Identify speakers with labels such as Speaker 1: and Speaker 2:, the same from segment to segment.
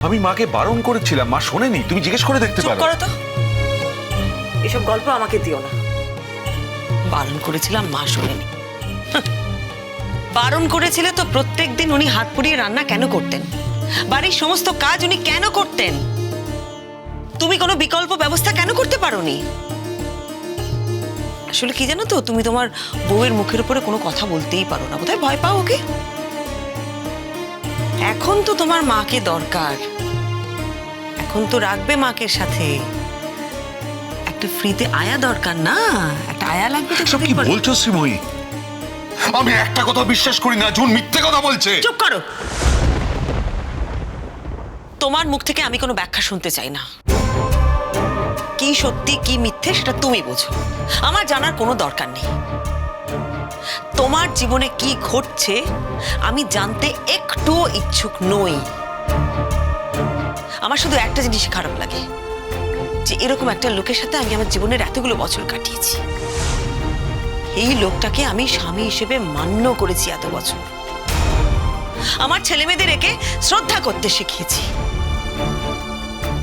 Speaker 1: আমি মাকে বারণ করেছিলাম মা শোনেনি তুমি জিজ্ঞেস করে দেখতে পারো।
Speaker 2: করো তো। এসব গল্প আমাকে দিও না। বারণ করেছিলাম মা শোনেনি। হাহ। বারণ করেছিলে তো প্রত্যেক দিন উনি হাত পুড়িয়ে রান্না কেন করতেন? বাড়ির সমস্ত কাজ উনি কেন করতেন? তুমি কোনো বিকল্প ব্যবস্থা কেন করতে পারোনি? আসলে কি জানো তো তুমি তোমার বউয়ের মুখের উপরে কোনো কথা বলতেই পারো না। বোধহয় ভয় পাও ওকে? এখন তো তোমার মাকে দরকার। এখন তো রাখবে মাকে সাথে। একটা ফ্রিতে আয়া দরকার না একটা আয়া লাগবে তো
Speaker 1: সব কি বলছো শ্রীময়ী? আমি একটা কথা বিশ্বাস করি না জুন মিথ্যে কথা বলছে।
Speaker 2: চুপ করো। তোমার মুখ থেকে আমি কোনো ব্যাখ্যা শুনতে চাই না। কি সত্যি কি মিথ্যে সেটা তুমি বোঝো। আমার জানার কোনো দরকার নেই। তোমার জীবনে কি ঘটছে আমি জানতে একটুও ইচ্ছুক নই। আমার শুধু একটা জিনিস খারাপ লাগে, যে এরকম একটা লোকের সাথে আমি আমার জীবনের এতগুলো বছর কাটিয়েছি। এই লোকটাকে আমি স্বামী হিসেবে মান্য করেছি এত বছর। আমার ছেলে মেয়েদের একে শ্রদ্ধা করতে শিখিয়েছি।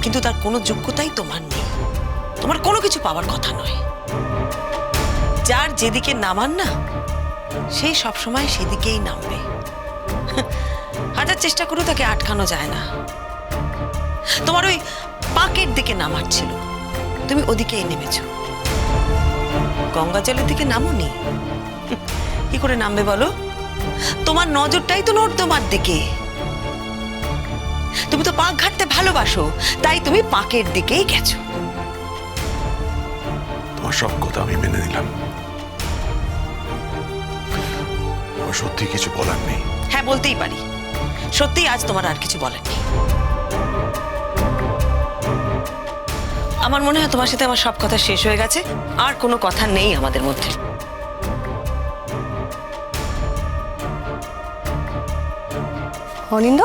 Speaker 2: কিন্তু তার কোনো যোগ্যতাই তোমার নেই। তোমার কোনো কিছু পাওয়ার কথা নয়। যার যেদিকে নামান না সেই সবসময় সেদিকেই নামবে। হাজার চেষ্টা করেও তাকে আটকানো যায় না। তোমার ওই পাকের দিকে নামার ছিল তুমি ওদিকেই নেমেছো। গঙ্গা জলের দিকে নামোনি? কি করে নামবে বলো? তোমার নজরটাই তো নর্দমার দিকে। তুমি তো পাক ঘাটতে ভালোবাসো তাই তুমি পাকের দিকেই গেছো।
Speaker 1: তোমার সব কথা আমি মেনে নিলাম। আমার সত্যি কিছু বলার নেই।
Speaker 2: হ্যাঁ বলতেই পারি। সত্যি আজ তোমার আর কিছু বলার নেই। আমার মনে হয় তোমার সাথে আমার সব কথা শেষ হয়ে গেছে। আর কোনো কথা নেই আমাদের মধ্যে।
Speaker 3: অনিন্দ?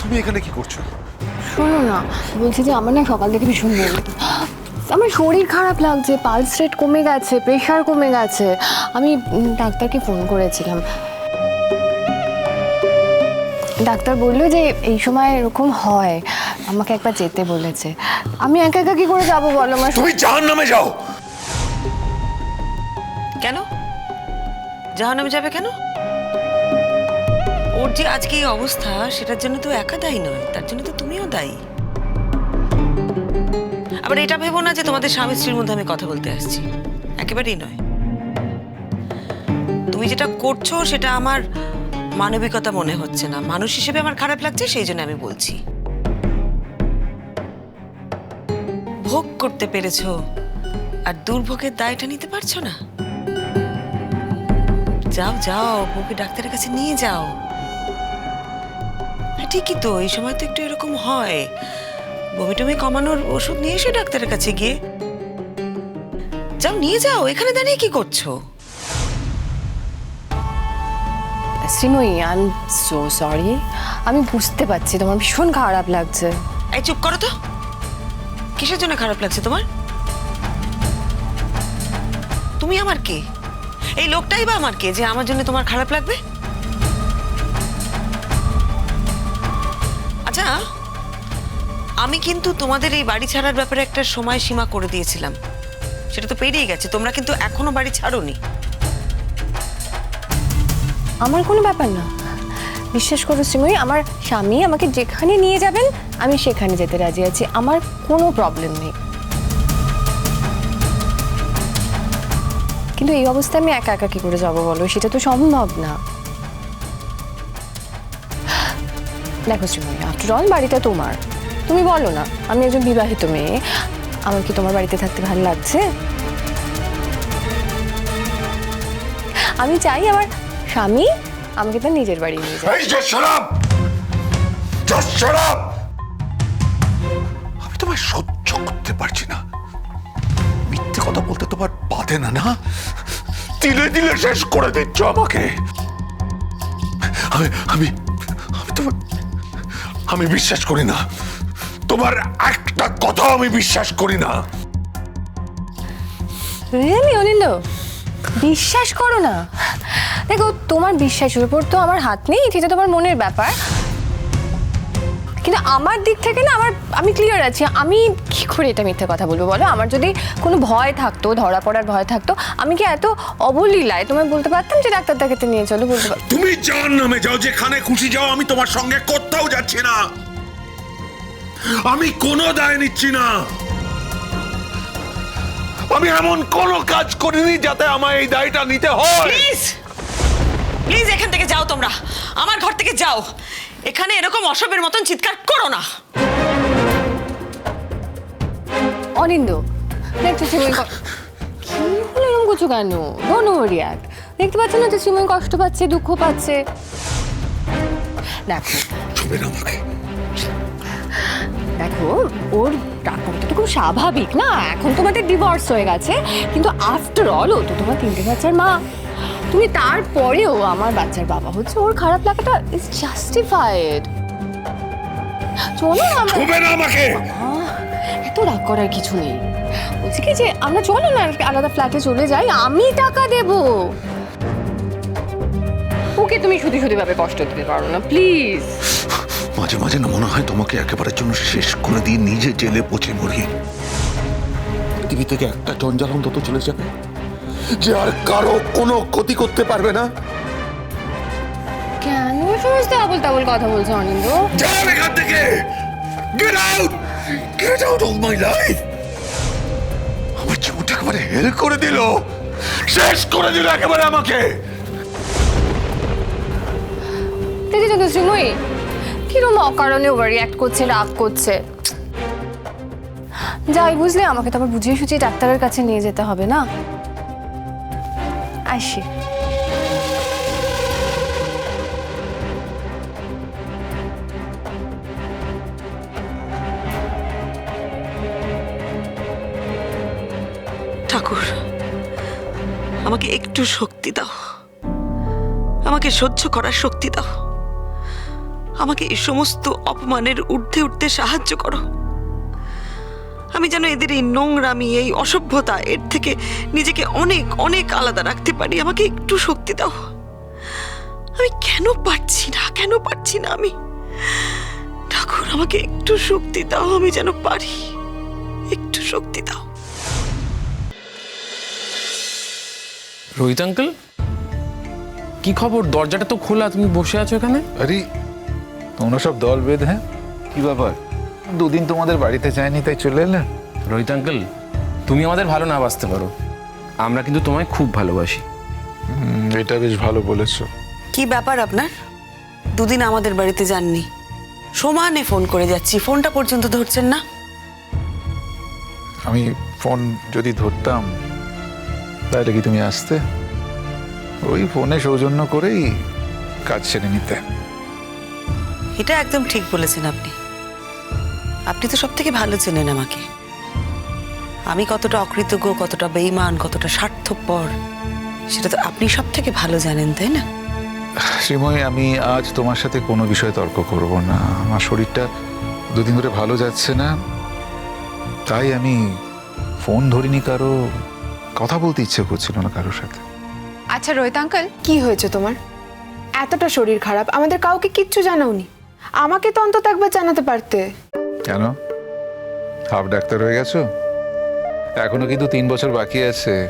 Speaker 1: তুমি এখানে কি করছ?
Speaker 3: শোনো না বলছি যে আমার না সকাল থেকে ভীষণ বমি আমার শরীর খারাপ লাগছে পালস রেট কমে গেছে প্রেশার কমে গেছে। আমি ডাক্তারকে ফোন করেছিলাম। ডাক্তার বলল যে এই সময় এরকম হয়। আমাকে একবার যেতে বলেছে। আমি একা একা কি করে যাব বলো আমার
Speaker 1: তুমি জাহান নামে যাও।
Speaker 2: কেন? জাহান্নামে যাবে কেন? ওর যে আজকে এই অবস্থা সেটার জন্য তো একা দায়ী নয় তার জন্য তো তুমিও দায়ী। আবার এটা ভেবো না যে তোমাদের স্বামী স্ত্রীর মধ্যে আমি কথা বলতে আসছি। একেবারেই নয়। তুমি যেটা করছ সেটা আমার মানবিকতা মনে হচ্ছে না। মানুষ হিসেবে আমার খারাপ লাগছে, সেই জন্য আমি বলছি। ভোগ করতে পেরেছ, আর দুর্ভোগের দায়টা নিতে পারছ না? যাও যাও বউকে ডাক্তারের কাছে নিয়ে যাও। ঠিকই তো, এই সময় তো একটু এরকম হয়। বমি টমি কমানোর ওষুধ নিয়ে এসো ডাক্তারের কাছে গিয়ে। যাও, নিয়ে যাও, এখানে দাঁড়িয়ে কি করছ?
Speaker 3: Srimoyee I am so sorry আমি বুঝতে পারছি তোমার ভীষণ খারাপ লাগছে।
Speaker 2: এই চুপ করো তো। কিসের জন্য খারাপ লাগছে তোমার? তুমি আমার কে? এই লোকটাই বা আমার কে যে আমার জন্য তোমার খারাপ লাগবে? আচ্ছা আমি কিন্তু তোমাদের এই বাড়ি ছাড়ার ব্যাপারে একটা সময় সীমা করে দিয়েছিলাম। সেটা তো পেরিয়ে গেছে, তোমরা কিন্তু এখনও বাড়ি ছাড়োনি।
Speaker 3: আমার কোনো ব্যাপার না। বিশ্বাস করো শ্রীময়ী, আমার স্বামী আমাকে যেখানে নিয়ে যাবেন, আমি সেখানে যেতে রাজি আছি। আমার কোনো প্রবলেম নেই। কিন্তু এই অবস্থায় আমি একা একা কি করে যাব বলো? সেটা তো সম্ভব না। দেখো শ্রীময়ী আফটার অল বাড়িটা তোমার। তুমি বলো না, আমি একজন বিবাহিত মেয়ে। আমার কি তোমার বাড়িতে থাকতে ভালো লাগছে? আমি চাই আমার স্বামী আমাকে তার নিজের বাড়ি নিয়ে যায়
Speaker 1: এই যে শরাব জাস্ট শরাব আমি তোমায় সহ্য করতে পারছি না। মিথ্যে কথা বলতে তোমার বাধে না না? দিলে দিলে শেষ করে দিচ্ছ আমাকে। আমি আমি আমি তোমার আমি বিশ্বাস করি না। তোমার একটা কথা আমি বিশ্বাস করি না।
Speaker 3: রিয়েলি অনিন্দ? বিশ্বাস করো না। দেখো, তোমার বিশ্বাসের উপর তো আমার হাত নেই সেটা তোমার মনের ব্যাপার। কিন্তু আমার দিক থেকে না, আমার, আমি ক্লিয়ার আছি। আমি কি করে এটা মিথ্যে কথা বলব বলো? আমার যদি কোনো ভয় থাকতো, ধরা পড়ার ভয় থাকতো, আমি কি এত অবলীলায় তোমায় বলতে পারতাম যে ডাক্তার দেখাতে নিয়ে চলো, বলতে
Speaker 1: তুমি যার নামে যাও, যেখানে খুশি যাও, আমি তোমার সঙ্গে কোথাও যাচ্ছি না। আমি কোনো দায় নিচ্ছি না। আমি এমন কোনো কাজ করিনি যাতে আমার এই দায়টা নিতে হয়।
Speaker 2: প্লিজ প্লিজ এখান থেকে যাও তোমরা। আমার ঘর থেকে যাও। এখানে এরকম অসবের মতন চিৎকার করো না।
Speaker 3: অনিন্দ দেখছ সিময় ক- কি হলো এরকম করছ কেন? ডোন্ট ওয়ারি অ্যাট দেখতে পাচ্ছ না যে সিময় কষ্ট পাচ্ছে দুঃখ পাচ্ছে? দেখো।
Speaker 1: ছুবে না আমাকে।
Speaker 3: দেখো ওর টাকাটা তো খুব স্বাভাবিক। না এখন তোমাদের ডিভোর্স হয়ে গেছে কিন্তু আফটার অল ও তো তোমার তিনটে বাচ্চার মা। তুমি তারপরেও আমার বাচ্চার বাবা হচ্ছে ওর খারাপ লাগাটা ইজ জাস্টিফাইড চলো আমরা
Speaker 1: না আমাকে!
Speaker 3: এত রাগ করার কিছু নেই। বলছি কি যে আমরা চলো না আলাদা ফ্ল্যাটে চলে যাই আমি টাকা দেব। ওকে তুমি শুধু শুধু ভাবে কষ্ট দিতে পারো না প্লিজ
Speaker 1: মাঝে মাঝে না মনে হয় তোমাকে একেবারে জন্য শেষ করে দিয়ে নিজে জেলে পচে মরি পৃথিবী থেকে একটা জঞ্জাল অন্তত চলে যাবে যে আর কারও কোনো ক্ষতি করতে পারবে না।
Speaker 3: কেন? সমস্ত আবল তাবল কথা বলছো অনিন্দ
Speaker 1: যাও এখান থেকে! Get out get out of my life আমার জীবনটা একেবারে হেল করে দিল। শেষ করে দিল একেবারে আমাকে!
Speaker 3: দেখেছ তো শ্রীময়ী? কিরম অকারণে ওভার রিয়াক্ট করছে, রাগ করছে? যাই, বুঝলে আমাকে তো আবার বুঝিয়ে সুঝিয়ে ডাক্তারের কাছে নিয়ে যেতে হবে, না? আসি।
Speaker 2: ঠাকুর, আমাকে একটু শক্তি দাও। আমাকে সহ্য করার শক্তি দাও। আমাকে এই সমস্ত অপমানের ঊর্ধ্বে উঠতে সাহায্য করো। আমি যেন এদের এই নোংরামি এই অসভ্যতা এর থেকে নিজেকে অনেক অনেক আলাদা রাখতে পারি। আমাকে একটু শক্তি দাও। আমি কেন পারছি না? কেন পারছি না আমি? ঠাকুর আমাকে একটু শক্তি দাও আমি যেন পারি। একটু শক্তি দাও।
Speaker 4: রোহিত আঙ্কেল কি খবর? দরজাটা তো খোলা তুমি বসে আছো এখানে?
Speaker 5: আরে তোমরা সব দল বেঁধে হ্যাঁ? কি ব্যাপার? দুদিন তোমাদের বাড়িতে যায়নি তাই চলে এলে
Speaker 4: রোহিত আঙ্কেল তুমি আমাদের ভালো না বাঁচতে পারো। আমরা কিন্তু তোমায় খুব ভালোবাসি।
Speaker 5: এটা বেশ ভালো বলেছ।
Speaker 2: কি ব্যাপার আপনার? দুদিন আমাদের বাড়িতে যাননি। সমানে ফোন করে যাচ্ছি ফোনটা পর্যন্ত ধরছেন না?
Speaker 5: আমি ফোন যদি ধরতাম তাহলে কি তুমি আসতে? ওই ফোনে সৌজন্য করেই কাজ সেরে নিতে।
Speaker 2: এটা একদম ঠিক বলেছেন আপনি। আপনি তো সব থেকে ভালো চেনেন আমাকে। আমি কতটা অকৃতজ্ঞ কতটা বেইমান কতটা স্বার্থপর সেটা তো আপনি সব থেকে ভালো জানেন তাই না?
Speaker 5: শ্রীময়ী আমি আজ তোমার সাথে কোনো বিষয়ে তর্ক করব না। আমার শরীরটা দুদিন ধরে ভালো যাচ্ছে না। তাই আমি ফোন ধরিনি কারও কথা বলতে ইচ্ছে করছিল না কারোর সাথে।
Speaker 6: আচ্ছা রোহিত আঙ্কেল কি হয়েছে তোমার? এতটা শরীর খারাপ আমাদের কাউকে কিচ্ছু জানাওনি। আমাকে তো অন্তত একবার জানাতে পারতে।
Speaker 5: কেন? হাফ ডাক্তার হয়ে গেছো? এখনও কিন্তু তিন বছর বাকি আছে।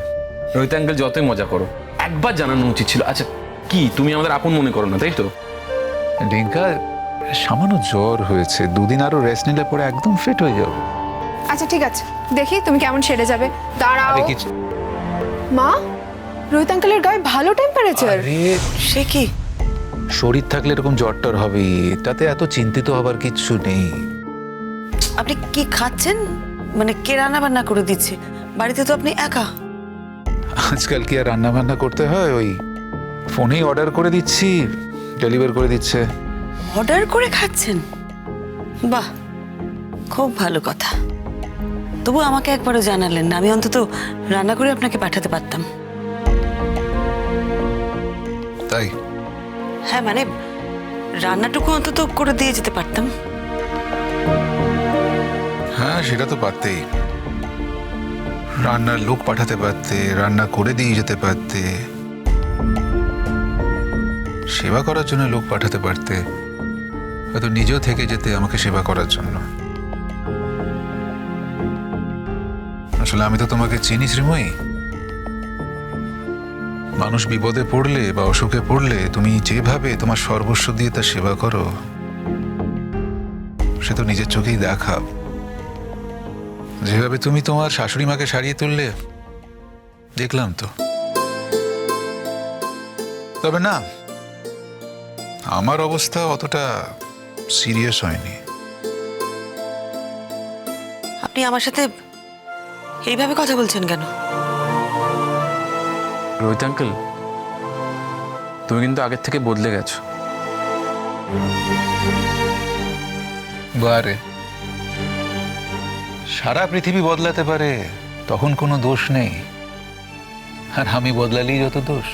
Speaker 4: রোহিত আঙ্কেল যতই মজা করো একবার জানানো উচিত ছিল। আচ্ছা কি তুমি আমাদের আপন মনে করো না তাই তো?
Speaker 5: ডিঙ্কা সামান্য জ্বর হয়েছে। দুদিন আরও রেস্ট নিলে পরে একদম ফিট হয়ে যাবে।
Speaker 6: আচ্ছা ঠিক আছে। দেখি তুমি কেমন সেরে যাবে। দাঁড়াও।
Speaker 5: আরে কিছু
Speaker 6: মা রোহিত আঙ্কেলের গায়ে ভালো টেম্পারেচার
Speaker 5: আরে
Speaker 2: সে কি?
Speaker 5: শরীর থাকলে এরকম জ্বর টর হবে তাতে এত চিন্তিত হবার কিচ্ছু নেই।
Speaker 2: আপনি কি খাচ্ছেন? মানে কে রান্না বান্না করে দিচ্ছে? বাড়িতে তো আপনি একা।
Speaker 5: আজকাল কি আর রান্না বান্না করতে হয়? ওই ফোনেই অর্ডার করে দিচ্ছি ডেলিভার করে দিচ্ছে।
Speaker 2: অর্ডার করে খাচ্ছেন? বাহ খুব ভালো কথা। তবু আমাকে একবারও জানালেন না আমি অন্তত রান্না করে আপনাকে পাঠাতে পারতাম।
Speaker 5: তাই?
Speaker 2: হ্যাঁ মানে রান্নাটুকু অন্তত করে দিয়ে যেতে পারতাম।
Speaker 5: হ্যাঁ সেটা তো পারতেই। রান্নার লোক পাঠাতে পারতে, রান্না করে দিয়ে যেতে পারতে। সেবা করার জন্য লোক পাঠাতে পারতে। হয়তো নিজেও থেকে যেতে আমাকে সেবা করার জন্য। আসলে আমি তো তোমাকে চিনি শ্রীময়ী। মানুষ বিপদে পড়লে বা অসুখে পড়লে তুমি যেভাবে তোমার সর্বস্ব দিয়ে তার সেবা করো, সে তো নিজের চোখেই দেখা। যেভাবে তুমি তোমার শাশুড়ি মাকে সারিয়ে তুললে, দেখলাম তো। তবে না, আমার অবস্থা অতটা সিরিয়াস হয়নি।
Speaker 2: আপনি আমার সাথে এইভাবে কথা বলছেন কেন?
Speaker 4: রোহিত আঙ্কেল, তুমি কিন্তু আগের থেকে বদলে গেছো।
Speaker 5: বারে, সারা পৃথিবী বদলাতে পারে, তখন কোনো দোষ নেই। আর আমি বদলালেই যত দোষ।